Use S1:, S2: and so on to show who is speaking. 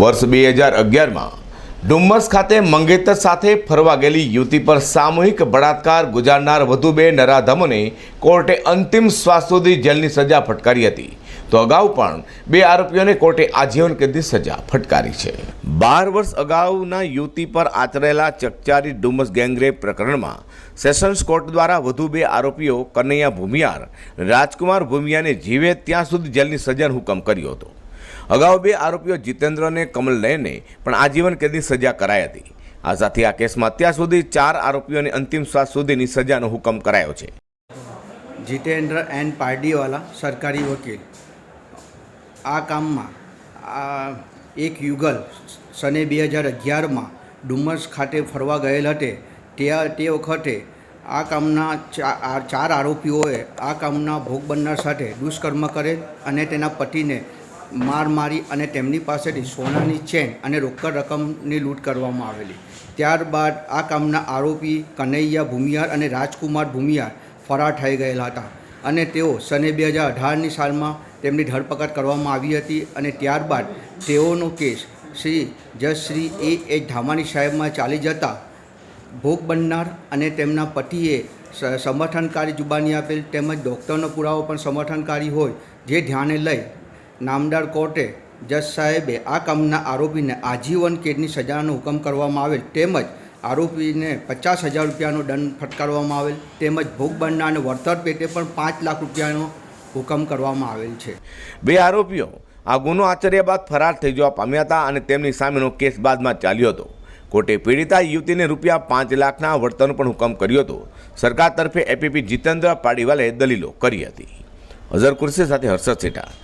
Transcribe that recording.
S1: વર્ષ બે હજાર અગિયારમાં ડુમ્મસ ખાતે મંગેતર સાથે ફરવા ગયેલી યુવતી પર સામૂહિક બળાત્કાર ગુજારનાર વધુ બે નરાધમોને કોર્ટે અંતિમ શ્વાસ સુધી જેલની સજા ફટકારી હતી. તો અગાઉ પણ બે આરોપીઓને કોર્ટે આજીવન કેદની સજા ફટકારી છે. બાર વર્ષ અગાઉના યુવતી પર આચરેલા ચકચારી ડુમસ ગેંગરેપ પ્રકરણમાં સેશન્સ કોર્ટ દ્વારા વધુ બે આરોપીઓ કનૈયા ભૂમિયાર, રાજકુમાર ભૂમિયાને જીવે ત્યાં સુધી જેલની સજાનો હુકમ કર્યો હતો. અગાઉ બે આરોપીઓ જીતેન્દ્ર અને કમલ નયને પણ આજીવન કેદની સજા કરાઈ હતી. આ સાથે આ કેસમાં અત્યાર સુધી ચાર આરોપીઓને અંતિમ શ્વાસ સુધીની સજાનો હુકમ કરાયો છે.
S2: જીતેન્દ્ર એન પારડીવાલા, સરકારી વકીલ. આ કામમાં, આ એક યુગલ સને બે હજાર અગિયારમાં ડુમસ ખાતે ફરવા ગયેલ હતે. તે તે વખતે આ કામના ચાર આરોપીઓએ આ કામના ભોગ બનનાર સાથે દુષ્કર્મ કરેલ અને તેના પતિને માર મારી અને તેમની પાસેથી સોનાની ચેન અને રોકડ રકમની લૂંટ કરવામાં આવેલી. ત્યારબાદ આ કામના આરોપી કનૈયા ભૂમિયાર અને રાજકુમાર ભૂમિયાર ફરાર થઈ ગયેલા હતા અને તેઓ સને બે હજાર અઢારની સાલમાં તેમની ધરપકડ કરવામાં આવી હતી અને ત્યારબાદ તેઓનો કેસ શ્રી જજ શ્રી એ એચ ધામાણી સાહેબમાં ચાલી જતા ભોગ બનનાર અને તેમના પતિએ સમર્થનકારી જુબાની આપેલ તેમજ ડૉક્ટરનો પુરાવો પણ સમર્થનકારી હોય જે ધ્યાને લઈ નામદાર કોર્ટે જજ સાહેબે આ કામના આરોપીને આજીવન કેદની સજાનો હુકમ કરવામાં આવેલ તેમજ આરોપીને પચાસ હજાર રૂપિયાનો દંડ ફટકારવામાં આવેલ તેમજ ભોગ બનનારને વળતર પેટે પણ પાંચ લાખ રૂપિયાનો હુકમ કરવામાં આવેલ છે.
S1: બે આરોપીઓ આ ગુનો આચર્યા બાદ ફરાર થઈ જવા પામ્યા હતા અને તેમની સામેનો કેસ બાદમાં ચાલ્યો હતો. કોર્ટે પીડિતા યુવતીને રૂપિયા પાંચ લાખના વળતરનો પણ હુકમ કર્યો હતો. સરકાર તરફે એપીપી જીતેન્દ્ર પાડીવાલે દલીલો કરી હતી. અઝર કુર્સી સાથે હર્ષદ સેઠા.